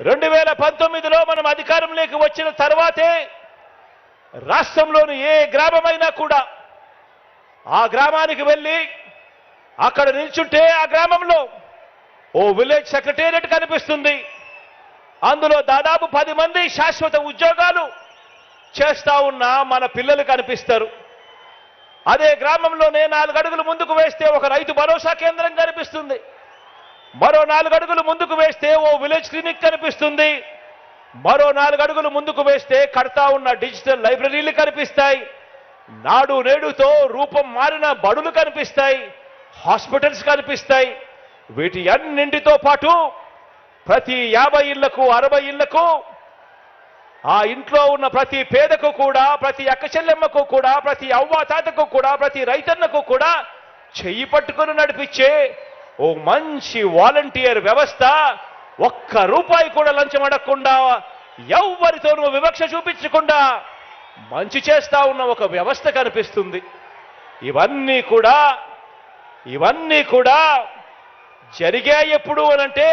రెండు వేల పంతొమ్మిదిలో మనం అధికారంలోకి వచ్చిన తర్వాతే రాష్ట్రంలోని ఏ గ్రామమైనా కూడా ఆ గ్రామానికి వెళ్ళి అక్కడ నిల్చుంటే ఆ గ్రామంలో ఓ విలేజ్ సెక్రటేరియట్ కనిపిస్తుంది. అందులో దాదాపు పది మంది శాశ్వత ఉద్యోగాలు చేస్తా ఉన్న మన పిల్లలు కనిపిస్తారు. అదే గ్రామంలోనే నాలుగు అడుగులు ముందుకు వేస్తే ఒక రైతు భరోసా కేంద్రం కనిపిస్తుంది. మరో నాలుగు అడుగులు ముందుకు వేస్తే ఓ విలేజ్ క్లినిక్ కనిపిస్తుంది. మరో నాలుగు అడుగులు ముందుకు వేస్తే కడతా ఉన్న డిజిటల్ లైబ్రరీలు కనిపిస్తాయి. నాడు నేడుతో రూపం మారిన బడులు కనిపిస్తాయి. హాస్పిటల్స్ కనిపిస్తాయి. వీటి అన్నింటితో పాటు ప్రతి యాభై ఇళ్ళకు అరవై ఇళ్ళకు ఆ ఇంట్లో ఉన్న ప్రతి పేదకు కూడా ప్రతి అక్కచెల్లెమ్మకు కూడా ప్రతి అవ్వాతాతకు కూడా ప్రతి రైతన్నకు కూడా చెయ్యి పట్టుకుని నడిపించే ఓ మంచి వాలంటీర్ వ్యవస్థ ఒక్క రూపాయి కూడా లంచం అడగకుండా ఎవ్వరితోనూ వివక్ష చూపించకుండా మంచి చేస్తా ఉన్న ఒక వ్యవస్థ కనిపిస్తుంది. ఇవన్నీ కూడా ఇవన్నీ కూడా జరిగాయి ఎప్పుడు అనంటే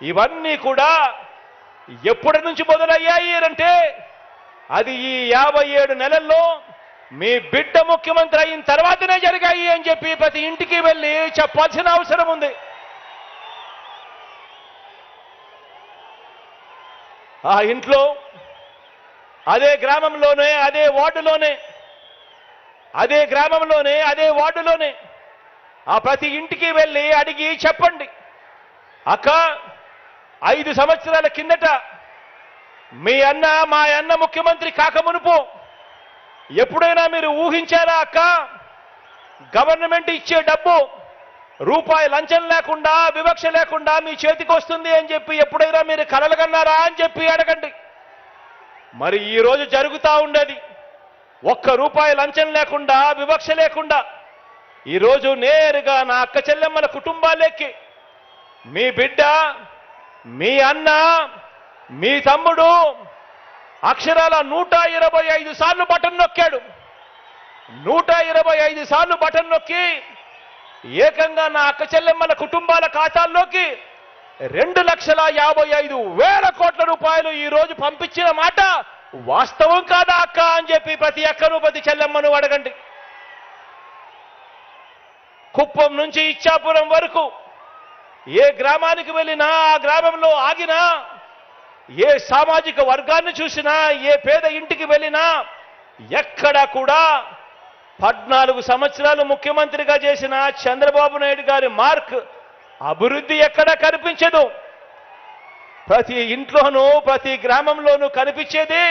ఇవన్నీ కూడా ఎప్పటి నుంచి మొదలయ్యాయి అంటే అది ఈ యాభై ఏడు నెలల్లో మీ బిడ్డ ముఖ్యమంత్రి అయిన తర్వాతనే జరిగాయి అని చెప్పి ప్రతి ఇంటికి వెళ్ళి చెప్పాల్సిన అవసరం ఉంది. ఆ ఇంట్లో అదే గ్రామంలోనే అదే వార్డులోనే అదే గ్రామంలోనే అదే వార్డులోనే ఆ ప్రతి ఇంటికి వెళ్ళి అడిగి చెప్పండి. అక్క ఐదు సంవత్సరాల కిందట మీ అన్న మా అన్న ముఖ్యమంత్రి కాకమునుపు ఎప్పుడైనా మీరు ఊహించారా అక్క? గవర్నమెంట్ ఇచ్చే డబ్బు రూపాయి లంచం లేకుండా వివక్ష లేకుండా మీ చేతికి వస్తుంది అని చెప్పి ఎప్పుడైనా మీరు కలలుగన్నారా అని చెప్పి అడగండి. మరి ఈరోజు జరుగుతూ ఉండేది ఒక్క రూపాయి లంచం లేకుండా వివక్ష లేకుండా ఈరోజు నేరుగా నా అక్క చెల్లెమ్మల కుటుంబాలెక్కి మీ బిడ్డ మీ అన్న మీ తమ్ముడు అక్షరాల నూట ఇరవై ఐదు సార్లు బటన్ నొక్కాడు. నూట ఇరవై ఐదు సార్లు బటన్ నొక్కి ఏకంగా నా అక్క చెల్లెమ్మల కుటుంబాల ఖాతాల్లోకి రెండు లక్షల యాభై ఐదు వేల కోట్ల రూపాయలు ఈ రోజు పంపించిన మాట వాస్తవం కాదా అక్క అని చెప్పి ప్రతి అక్కను ప్రతి చెల్లెమ్మను అడగండి. కుప్పం నుంచి ఇచ్చాపురం వరకు ఏ గ్రామానికి వెళ్ళినా ఆ గ్రామంలో ఆగినా ఏ సామాజిక వర్గాన్ని చూసినా ఏ పేద ఇంటికి వెళ్ళినా ఎక్కడ కూడా పద్నాలుగు సంవత్సరాలు ముఖ్యమంత్రిగా చేసిన చంద్రబాబు నాయుడు గారి మార్క్ అభివృద్ధి ఎక్కడా కనిపించదు. ప్రతి ఇంట్లోనూ ప్రతి గ్రామంలోనూ కనిపించేది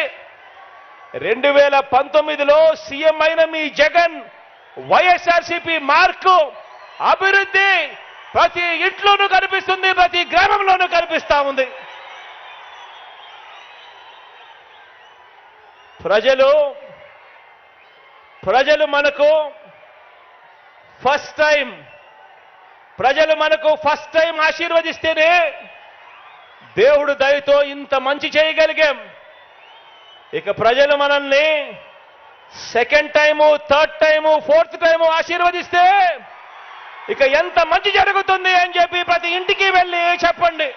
రెండు వేల పంతొమ్మిదిలో సీఎం అయిన మీ జగన్ వైఎస్ఆర్సీపీ మార్కు అభివృద్ధి ప్రతి ఇంట్లోనూ కనిపిస్తుంది ప్రతి గ్రామంలోనూ కనిపిస్తా ఉంది. ప్రజలు ప్రజలు మనకు ఫస్ట్ టైం ప్రజలు మనకు ఫస్ట్ టైం ఆశీర్వదిస్తేనే దేవుడు దయతో ఇంత మంచి చేయగలిగాం. ఇక ప్రజలు మనల్ని second time third time fourth time ఆశీర్వదిస్తే ఇక ఎంత మంచి జరుగుతుంది అని చెప్పి ప్రతి ఇంటికి వెళ్ళి చెప్పండి.